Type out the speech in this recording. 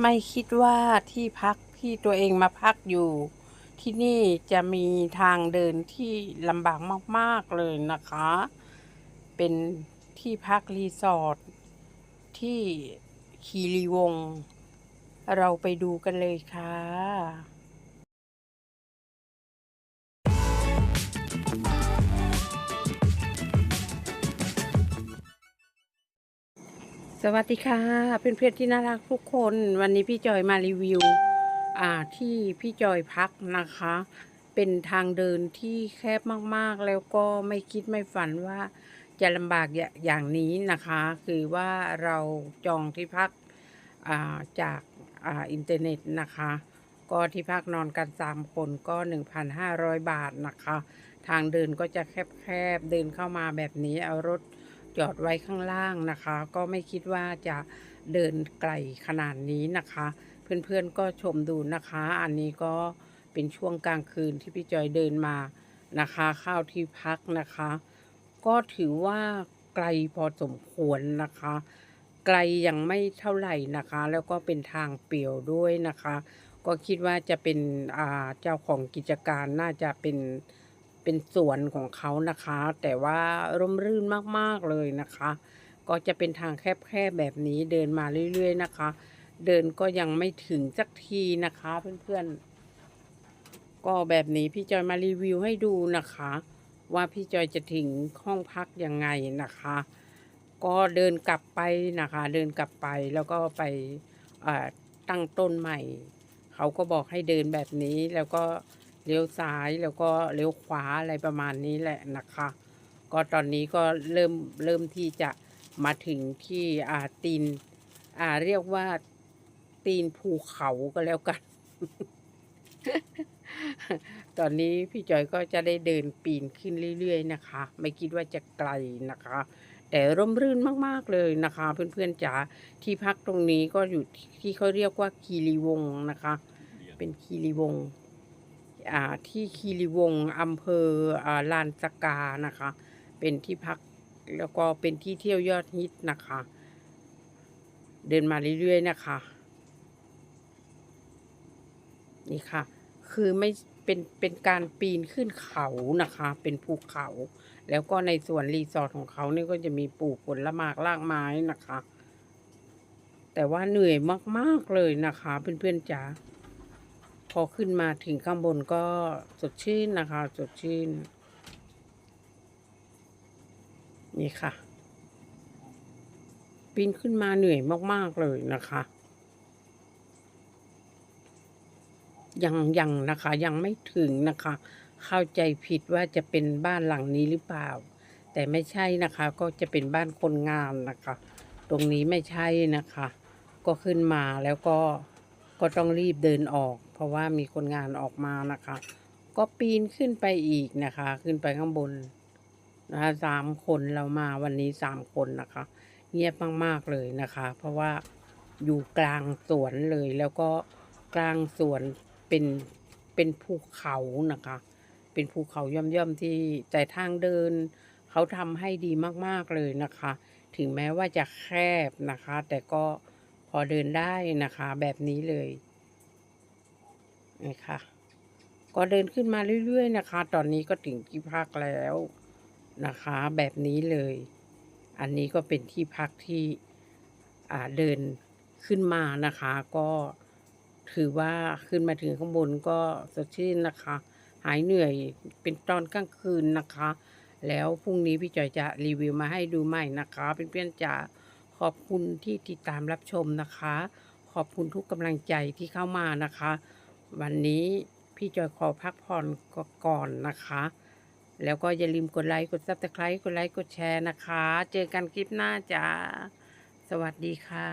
ไม่คิดว่าที่พักที่ตัวเองมาพักอยู่ ที่นี่จะมีทางเดินที่ลำบากมาก ๆ เลยนะคะ เป็นที่พักรีสอร์ทที่คีรีวง เราไปดูกันเลยค่ะ สวัสดีค่ะเพื่อนๆที่น่ารักทุกคน วันนี้พี่จอยมารีวิว อ่าที่พี่จอยพักนะคะ เป็นทางเดินที่แคบมากๆ แล้วก็ไม่คิดไม่ฝันว่าจะลำบากอย่างนี้นะคะ คือว่าเราจองที่พักอ่าจากอ่าอินเทอร์เน็ตนะคะ ก็ที่พักนอนกันสามคนก็ 1,500 บาทนะคะ ทางเดินก็จะแคบๆเดินเข้ามาแบบนี้เอารถ จอดไว้ข้างล่างนะคะ ก็ไม่คิดว่าจะเดินไกลขนาดนี้นะคะ เพื่อนๆก็ชมดูนะคะ อันนี้ก็เป็นช่วงกลางคืนที่พี่จอยเดินมานะคะเข้าที่พักนะคะ ก็ถือว่าไกลพอสมควรนะคะ ไกลยังไม่เท่าไหร่นะคะ แล้วก็เป็นทางเปี่ยวด้วยนะคะ ก็คิดว่าจะเป็นเจ้าของกิจการน่าจะเป็น เป็นสวนของเขานะคะ แต่ว่าร่มรื่นมากๆเลยนะคะ ก็จะเป็นทางแคบๆแบบนี้เดินมาเรื่อยๆนะคะ เดินก็ยังไม่ถึงสักทีนะคะเพื่อนๆ ก็แบบนี้พี่จอยมารีวิวให้ดูนะคะ ว่าพี่จอยจะถึงห้องพักยังไงนะคะ ก็เดินกลับไปนะคะ เดินกลับไปแล้วก็ไปตั้งต้นใหม่ เขาก็บอกให้เดินแบบนี้แล้วก็ เลี้ยวซ้ายแล้วก็เลี้ยวขวาอะไรประมาณนี้แหละนะคะ ก็ตอนนี้ก็เริ่มเริ่มที่จะมาถึงที่อ่าตีนอ่าเรียกว่าตีนภูเขาก็แล้วกัน ตอนนี้พี่จอยก็จะได้เดินปีนขึ้นเรื่อยๆนะคะ ไม่คิดว่าจะไกลนะคะ แต่ร่มรื่นมากๆเลยนะคะ เพื่อนๆจ๋าที่พักตรงนี้ก็อยู่ที่เขาเรียกว่าคีรีวงนะคะ เป็นคีรีวง ที่คีรีวงอำเภออลานสกานะคะ เป็นที่พักแล้วก็เป็นที่เที่ยวยอดฮิตนะคะ เดินมาเรื่อยๆนะคะ นี่ค่ะ คือไม่เป็นเป็นการปีนขึ้นเขานะคะ เป็นภูเขา แล้วก็ในส่วนรีสอร์ทของเขาเนี่ยก็จะมีปลูกผลไม้รากไม้นะคะ แต่ว่าเหนื่อยมากๆเลยนะคะ เพื่อนๆจ๋า อขึ้นมาถึงข้างบนก็สดชื่นนะคะ สดชื่น นี่ค่ะ ปีนขึ้นมาเหนื่อยมาก ๆ เลยนะคะ ยังยังนะคะ ยังไม่ถึงนะคะ เข้าใจผิดว่าจะเป็นบ้านหลังนี้หรือเปล่า แต่ไม่ใช่นะคะ ก็จะเป็นบ้านคนงานนะคะ ตรงนี้ไม่ใช่นะคะ ก็ขึ้นมาแล้วก็ก็ต้องรีบเดินออก เพราะว่ามีคนงานออกมานะคะ ก็ปีนขึ้นไปอีกนะคะ ขึ้นไปข้างบนนะคะสามคนเรามาวันนี้สามคนนะคะ เงียบมากๆเลยนะคะ เพราะว่าอยู่กลางสวนเลยแล้วก็กลางสวนเป็นเป็นภูเขานะคะ เป็นภูเขาย่อมๆที่แต่ทางเดิน เขาทำให้ดีมากๆเลยนะคะ ถึงแม้ว่าจะแคบนะคะ แต่ก็พอเดินได้นะคะแบบนี้เลย นี่ค่ะ ก็เดินขึ้นมาเรื่อยๆนะคะ ตอนนี้ก็ถึงที่พักแล้วนะคะ แบบนี้เลย อันนี้ก็เป็นที่พักที่อาเดินขึ้นมานะคะ ก็ถือว่าขึ้นมาถึงข้างบนก็สดชื่นนะคะ หายเหนื่อยเป็นตอนกลางคืนนะคะ แล้วพรุ่งนี้พี่จอยจะรีวิวมาให้ดูใหม่นะคะเพื่อนๆจ๋าขอบคุณที่ติดตามรับชมนะคะ ขอบคุณทุกกำลังใจที่เข้ามานะคะ วันนี้พี่จอยขอพักผ่อนก่อนนะคะ แล้วก็อย่าลืมกดไลค์กดซับสไครต์กดไลค์กดแชร์นะคะ เจอกันคลิปหน้าจ้า สวัสดีค่ะ